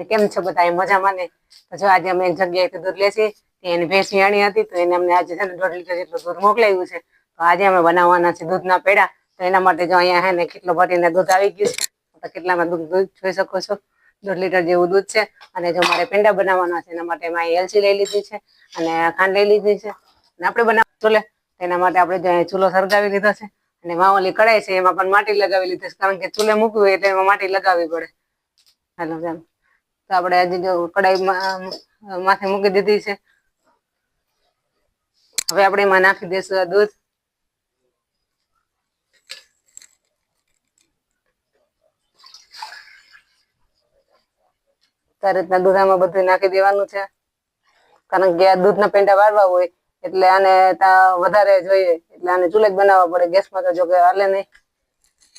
અને કેમ છો બધા? મજામાં ને? જો આજે અમે એક જગ્યાએથી દૂધ લેશી એની ભેંસ હતી, તો એને અમને આજે છે ને દોઢ લીટર જેટલું દૂધ મોકલાયું છે. તો આજે અમે બનાવવાના છે દૂધના પેડા. તો એના માટે જો અહીંયા હે ને કેટલો ભરીને દૂધ આવી ગયું છે. તો કેટલામાં દૂધ દૂધ જોઈ શકો છો? દોઢ લીટર જેવું દૂધ છે. અને જો મારે પેંડા બનાવવાના છે, એના માટે મેં એલચી લઈ લીધી છે અને ખાંડ લઈ લીધી છે. અને આપણે બનાવ ચૂલે. એના માટે આપણે ચૂલો સળગાવી લીધો છે. અને માવલી કઢાઈ છે, એમાં પણ માટી લગાવી લીધી છે. કારણ કે ચૂલે મૂકવી એટલે એમાં માટી લગાવવી પડે. હાલો ચાલો તો આપણે આજે જો કડાઈ માથે મૂકી દીધી છે. હવે આપણે એમાં નાખી દઈશું આ દૂધ. આ રીતના દૂધ આમાં બધું નાખી દેવાનું છે. કારણ કે આ દૂધના પેંડા વાળવા હોય, એટલે આને વધારે જોઈએ. એટલે આને ચૂલે જ બનાવવા પડે. ગેસમાં તો જો કે હાલે નહીં.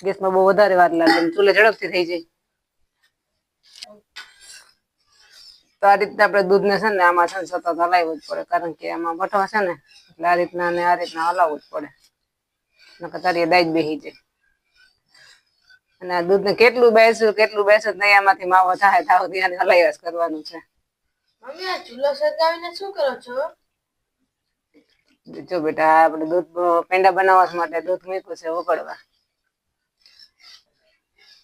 ગેસમાં બહુ વધારે વાર લાગે. ચૂલે ઝડપથી થઈ જાય. તો આ રીતના આપણે દૂધને છે ને આમાં છે ને સતત હલાવવું જ પડે. કારણ કે આમાં બટવા છે ને એટલે આ રીતના ને આ રીતના હલાવવું જ પડે. નકર તારી દાઈ જ બેસી જાય. અને આ દૂધને કેટલું બેસું કેટલું બેસું નહીં આમાંથી માવો થાય થાવ ત્યાં હલાવ્યા જ કરવાનું છે. મમ્મી આ ચૂલો સળગાવીને શું કરો છો? જો બેટા આપણે દૂધ પેંડા બનાવવા માટે દૂધ મૂક્યું છે ઉકળવા.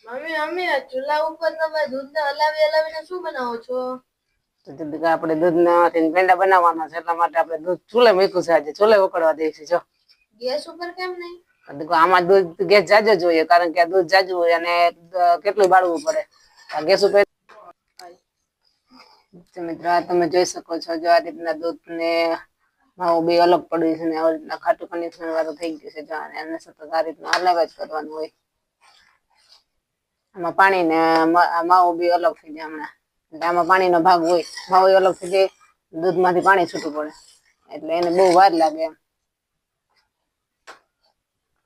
મમ્મી મમ્મી આ ચૂલા ઉપર તમે દૂધને હલાવી હલાવીને શું બનાવો છો? તો આપણે દૂધના પેંડા બનાવવાના છે એટલા માટે આપણે દૂધ ચૂલે મૂક્યું છે આજે. ચૂલે ઉકળવા દઈશું જો. ગેસ ઉપર કેમ નહીં? આમાં દૂધ ગેસ જાજો જોઈએ કારણ કે દૂધ જાજુ હોય અને કેટલું બાળવું પડે. ગેસ ઉપર મિત્રો આ તમે જોઈ શકો છો જો આ રીતના દૂધ ને માવો બે અલગ પડ્યું છે ને આવી રીતના ખાટું કનેક્શન વાળું થઈ ગયું છે જો આને સતત આ રીતના અલગ જ કરવાનું હોય. આમાં પાણી ને માવું બી અલગ થઈ જાય હમણાં. આમાં પાણીનો ભાગ હોય, ભાવ અલગ થઈ જાય દૂધમાંથી પાણી છૂટું પડે. એટલે એને બહુ વાર લાગે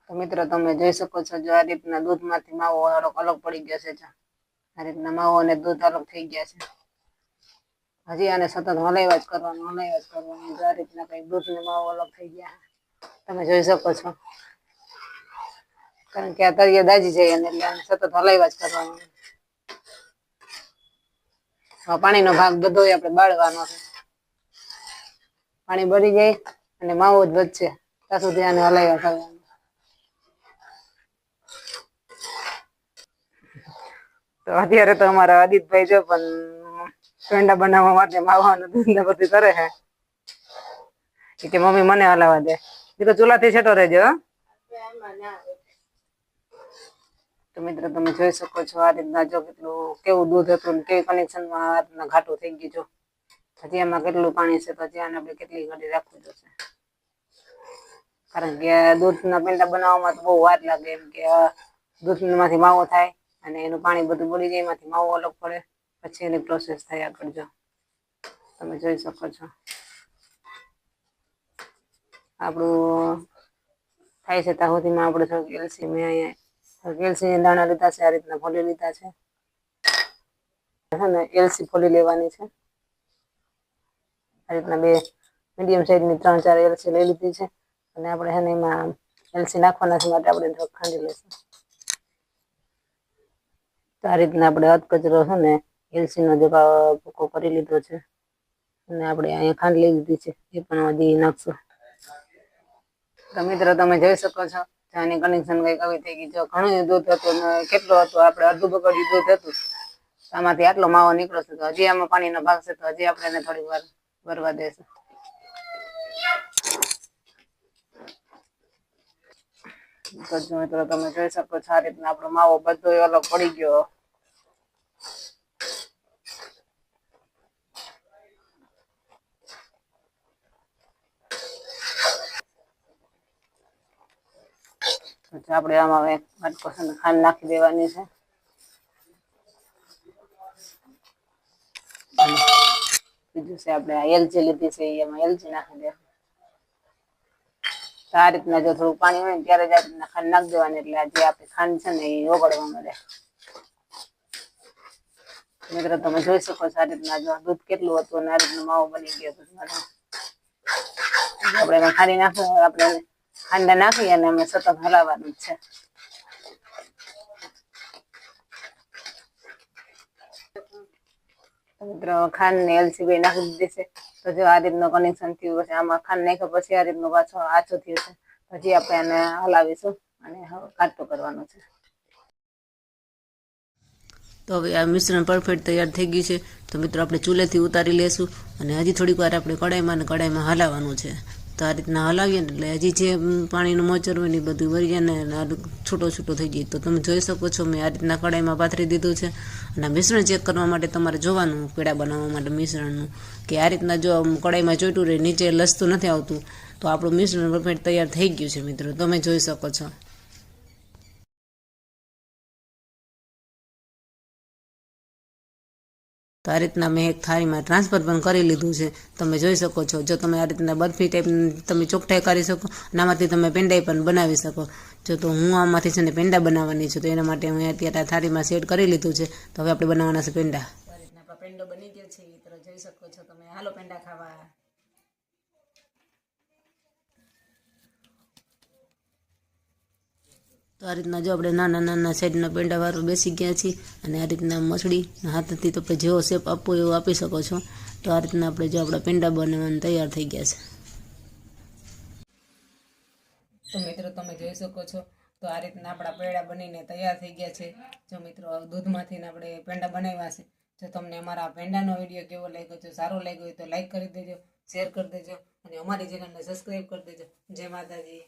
તો મિત્રો તમે જોઈ શકો છો જો આ રીતના દૂધમાંથી માવો અલગ અલગ પડી ગયો છે આ રીતના માવો અને દૂધ અલગ થઈ ગયા છે. હજી આને સતત હલાવ્યા જ કરવાનું, હલાવ્યા જ કરવાનું. આ રીતના કઈ દૂધ ને માવો અલગ થઈ ગયા. તમે જોઈ શકો છો. કારણ કે આ તળિયે દાજી જાય એટલે આને સતત હલાવ્યા જ કરવાનું. પાણીનો ભાગ બધો આપણે બાળવાનો છે. પાણી બળી જાય અને માવો જ વધશે. ત્યાં સુધી આને હલાવ્યા કરવાનું. તો અત્યારે તો અમારા આદિતભાઈ જો પણ પેંડા બનાવવા માટે માવાનો ધંધા બધી કરે છે. કે મમ્મી મને હલાવા દે. એ તો ચૂલાથી છેટો રહેજો હો. તો મિત્રો, તમે જોઈ શકો છો આ રીતના જો કેટલું, કેવું દૂધ હતું કેવી કનેક્શનમાં આ રીતના ઘાટું થઈ ગયું જો. હજી એમાં કેટલું પાણી છે તો હજી આપણે કેટલી ઘડી રાખવું જોશે. કારણ કે દૂધના પેંડા બનાવવામાં તો બહુ વાર લાગે એમ કે દૂધમાંથી માવો થાય અને એનું પાણી બધું બળી જાય, એમાંથી માવો અલગ પડે. પછી એની પ્રોસેસ થાય આગળ જો. તમે જોઈ શકો છો. આપણું થાય છે, ત્યાં સુધીમાં આપણે થોડુંક એલસી મેં અહીંયા એલસી દાણા લીધા છે, આ રીતના ફોલી લીધા છે. છે ને, એલસી ફોલી લેવાની છે. આ રીતના બે મીડિયમ સાઈઝની ત્રણ ચાર એલસી લઈ લીધી છે. અને આપણે છે ને એમાં એલસી નાખવાના છે માટે આપણે ખાંડી લઈશું. તો આ રીતના આપણે અધ કચરો છે ને એલસીનો જે ભૂકો કરી લીધો છે. અને આપણે અહીંયા ખાંડ લઈ લીધી છે. એ પણ હજી નાખશું. તો મિત્રો, તમે જોઈ શકો છો કે કનેક્શન કંઈક આવી થઈ ગઈ. જો ઘણું દૂધ હતું કેટલું હતું? આપણે અડધું બગડ્યું દૂધ હતું. આમાંથી આટલો માવો નીકળ્યો છે. તો હજી આમાં પાણીનો ભાગ છે. તો હજી આપણે થોડીક વાર ભરવા દેશું. તો તમે જોઈ શકો છો, આ રીતના આપણો માવો બધો અલગ પડી ગયો. પછી આપણે આમાં વાટકો છે ખાંડ નાખી દેવાની છે. બીજું છે આપણે આ એલચી લીધી છે, એમાં એલચી નાખી દે. આ રીતના જો થોડું પાણી હોય ને ત્યારે જ આ રીતના ખાંડ નાખી દેવાની, એટલે આ જે આપણી ખાંડ છે ને એ ઓગળવા મળે મિત્રો, તમે જોઈ શકો છો આ રીતના જો દૂધ કેટલું હતું આ રીતનો માવો બની ગયો હતો. આપણે એમાં ખાંડી નાખવું આપણે ખાંડા નાખી અને અમે સતત હલાવવાનું છે. ખાંડ ને એલસી નાખી દીધી તો આ રીતનું કનેક્શન થયું આમાં ખાંડ નાખ્યા પછી આ રીતનું પાછો આછો થયો છે. પછી આપણે એને હલાવીશું અને કાટો કરવાનો છે. તો હવે આ મિશ્રણ પરફેક્ટ તૈયાર થઈ ગયું છે. તો મિત્રો, આપણે ચૂલેથી ઉતારી લેશું અને હજી થોડીક વાર આપણે કડાઈમાં અને કડાઈમાં હલાવવાનું છે. તો આ રીતના હલાવીએ ને એટલે હજી જે પાણીનું મોચર હોય ને એ બધું વરી જાય ને છૂટો છૂટો થઈ જાય. તો તમે જોઈ શકો છો, મેં આ રીતના કડાઈમાં પાથરી દીધું છે. અને મિશ્રણ ચેક કરવા માટે તમારે જોવાનું, પેડા બનાવવા માટે મિશ્રણનું. કે આ રીતના જો આમ કડાઈમાં ચોટ્યું રહે, નીચે લસતું નથી આવતું, તો આપણું મિશ્રણ પરફેક્ટ તૈયાર થઈ ગયું છે મિત્રો. તમે જોઈ શકો છો. તો આ રીતના મેં એક થાળીમાં ટ્રાન્સફર પણ કરી લીધું છે. તમે જોઈ શકો છો. જો તમે આ રીતના બરફી ટાઈપ તમે ચોકઠાઈ કરી શકો, અને આમાંથી તમે પેંડાઈ પણ બનાવી શકો. જો તો હું આમાંથી છે ને પેંડા બનાવવાની છું, તો એના માટે હું અત્યારે આ થાળીમાં સેટ કરી લીધું છે. તો હવે આપણે બનાવવાના છે પેંડા. પેંડો બની ગયો છે તો જોઈ શકો છો તમે. હાલો, પેંડા ખાવા. તો આ રીતના જો આપણે નાના નાના સાઈડના પેંડા વાળું બેસી ગયા છીએ અને આ રીતના મસળી હાથથી તમે જેવો શેપ આપવો એવો આપી શકો છો. તો આ રીતના આપણે જો આપણા પેંડા બનાવવાના તૈયાર થઈ ગયા છે. તો મિત્રો તમે જોઈ શકો છો, તો આ રીતના આપણા પેંડા બનીને તૈયાર થઈ ગયા છે. જો મિત્રો દૂધમાંથી આપણે પેંડા બનાવ્યા છે, જો તમને અમારા પેંડાનો વીડિયો કેવો લાગ્યો છે સારો લાગ્યો હોય તો લાઈક કરી દેજો, શેર કરી દેજો અને અમારી ચેનલને સબસ્ક્રાઈબ કરી દેજો. જય માતાજી.